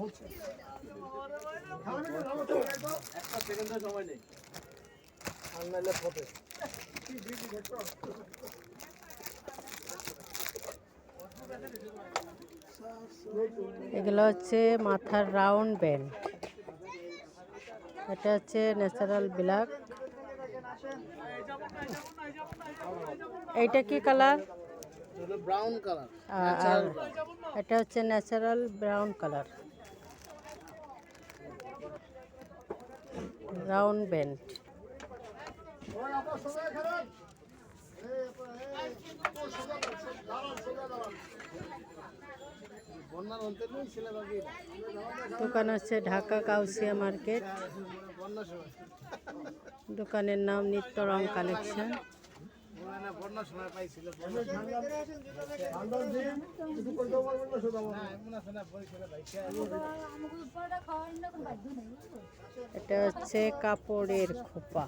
হচ্ছে। একটা সেকেন্ডের সময় নেই আর নাইলে এগুলো হচ্ছে মাথার রাউন্ড ব্যান্ড এটা হচ্ছে ন্যাচারাল ব্ল্যাক। এইটা কি কালার? ব্রাউন কালার আর এটা হচ্ছে ন্যাচারাল ব্রাউন কালার। ছেলে ব্যান্ড দোকান আছে ঢাকা কাউসিয়া মার্কেট। দোকানের নাম নিত্য রং কালেকশন। বন্যার সময় পাইছিল ঠান্ডার দিন কিছু করতে পারবেন না সোজা না এমন আছে না বরিশালে ভাইসা এটা হচ্ছে কাপড়ের খোপা।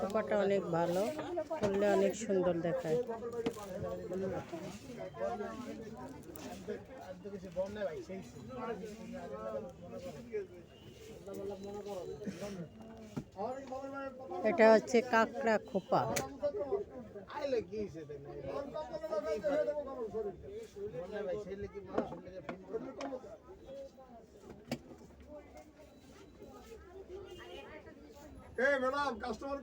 খোপাটা অনেক ভালো করলে অনেক সুন্দর দেখায়। বাবার ভাই পাপা এটা হচ্ছে কাঁকড়া খোপা। কাস্টমার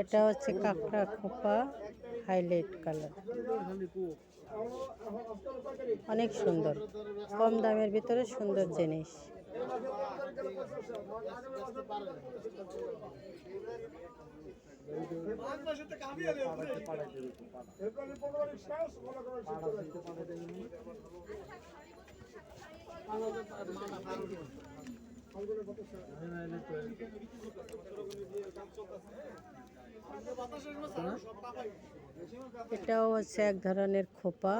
এটা হচ্ছে কাঁকড়া খোপা হাইলাইট কালার অনেক সুন্দর। কম দামের ভিতরে সুন্দর জিনিস। এটাও হচ্ছে এক ধরনের খোপা।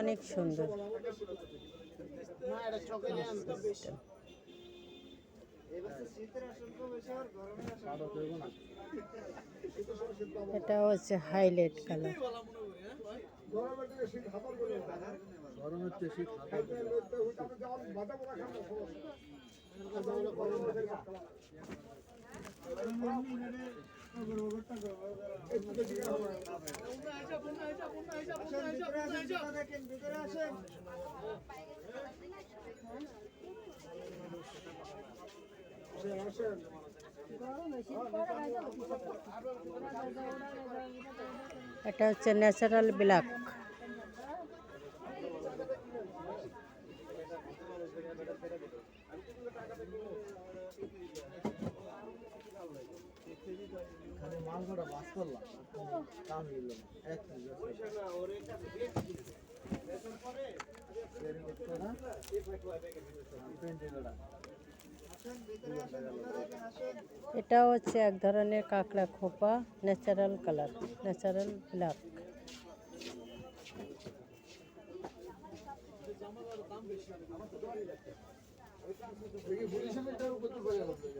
অনেক সুন্দর। এটা হচ্ছে হাইলাইট কালার। গরমের দিকে শীত হাতার করে গরমের তো শীত খাইতে লইতে হইতে আমি যেমন ভাজা পোড়া খাবো সমস্যা এটা হচ্ছে ন্যাচারাল ব্ল্যাক করলাম কাম হইল এক এটাও হচ্ছে এক ধরনের কাঁকড়া খোপা ন্যাচারাল কালার ন্যাচারাল ব্ল্যাক দেখি পুলিশের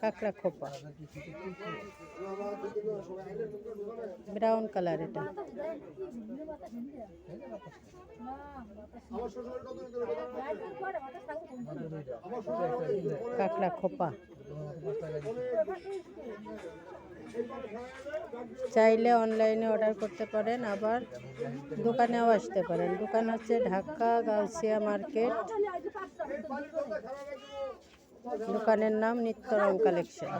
কাঁকড়া খোপা। ব্রাউন কালার এটা। কাঁকড়া খোপা। চাইলে অনলাইনে অর্ডার করতে পারেন, আবার দোকানেও আসতে পারেন। দোকান হচ্ছে ঢাকা গাউসিয়া মার্কেট। দোকানের নাম নিত্যরং কালেকশন।